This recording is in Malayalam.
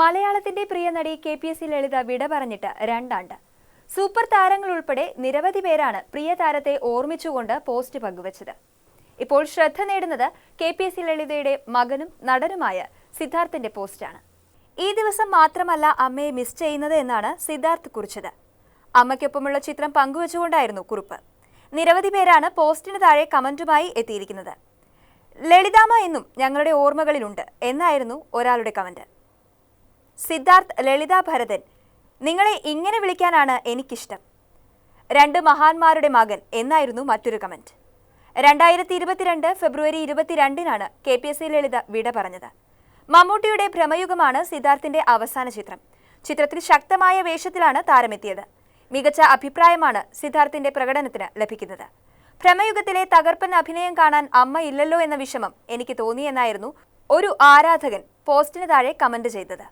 മലയാളത്തിന്റെ പ്രിയ നടി K P S C Lalitha വിട പറഞ്ഞിട്ട് രണ്ടാണ്ട്. സൂപ്പർ താരങ്ങൾ ഉൾപ്പെടെ നിരവധി പേരാണ് പ്രിയ താരത്തെ ഓർമ്മിച്ചുകൊണ്ട് പോസ്റ്റ് പങ്കുവച്ചത്. ഇപ്പോൾ ശ്രദ്ധ നേടുന്നത് കെ പി എസ് സി ലളിതയുടെ മകനും നടനുമായ സിദ്ധാർത്ഥിന്റെ പോസ്റ്റാണ്. ഈ ദിവസം മാത്രമല്ല അമ്മയെ മിസ് ചെയ്യുന്നത് എന്നാണ് സിദ്ധാർത്ഥ് കുറിച്ചത്. അമ്മയ്ക്കൊപ്പമുള്ള ചിത്രം പങ്കുവച്ചുകൊണ്ടായിരുന്നു കുറിപ്പ്. നിരവധി പേരാണ് പോസ്റ്റിന് താഴെ കമന്റുമായി എത്തിയിരിക്കുന്നത്. ലളിതാമ എന്നും ഞങ്ങളുടെ ഓർമ്മകളിലുണ്ട് എന്നായിരുന്നു ഒരാളുടെ കമന്റ്. സിദ്ധാർത്ഥ് ലളിത ഭരതൻ. നിങ്ങളെ ഇങ്ങനെ വിളിക്കാനാണ് എനിക്കിഷ്ടം. രണ്ട് മഹാന്മാരുടെ മകൻ എന്നായിരുന്നു മറ്റൊരു കമന്റ് രണ്ടായിരത്തി ഇരുപത്തിരണ്ട് ഫെബ്രുവരി ഇരുപത്തിരണ്ടിനാണ് K P S C Lalitha വിട പറഞ്ഞത്. മമ്മൂട്ടിയുടെ ഭ്രമയുഗമാണ് സിദ്ധാർത്ഥിന്റെ അവസാന ചിത്രം. ചിത്രത്തിൽ ശക്തമായ വേഷത്തിലാണ് താരമെത്തിയത്. മികച്ച അഭിപ്രായമാണ് സിദ്ധാർത്ഥിന്റെ പ്രകടനത്തിന് ലഭിക്കുന്നത്. ഭ്രമയുഗത്തിലെ തകർപ്പൻ അഭിനയം കാണാൻ അമ്മ ഇല്ലല്ലോ എന്ന വിഷമം എനിക്ക് തോന്നിയെന്നായിരുന്നു ഒരു ആരാധകൻ പോസ്റ്റിന് താഴെ കമന്റ് ചെയ്തത്.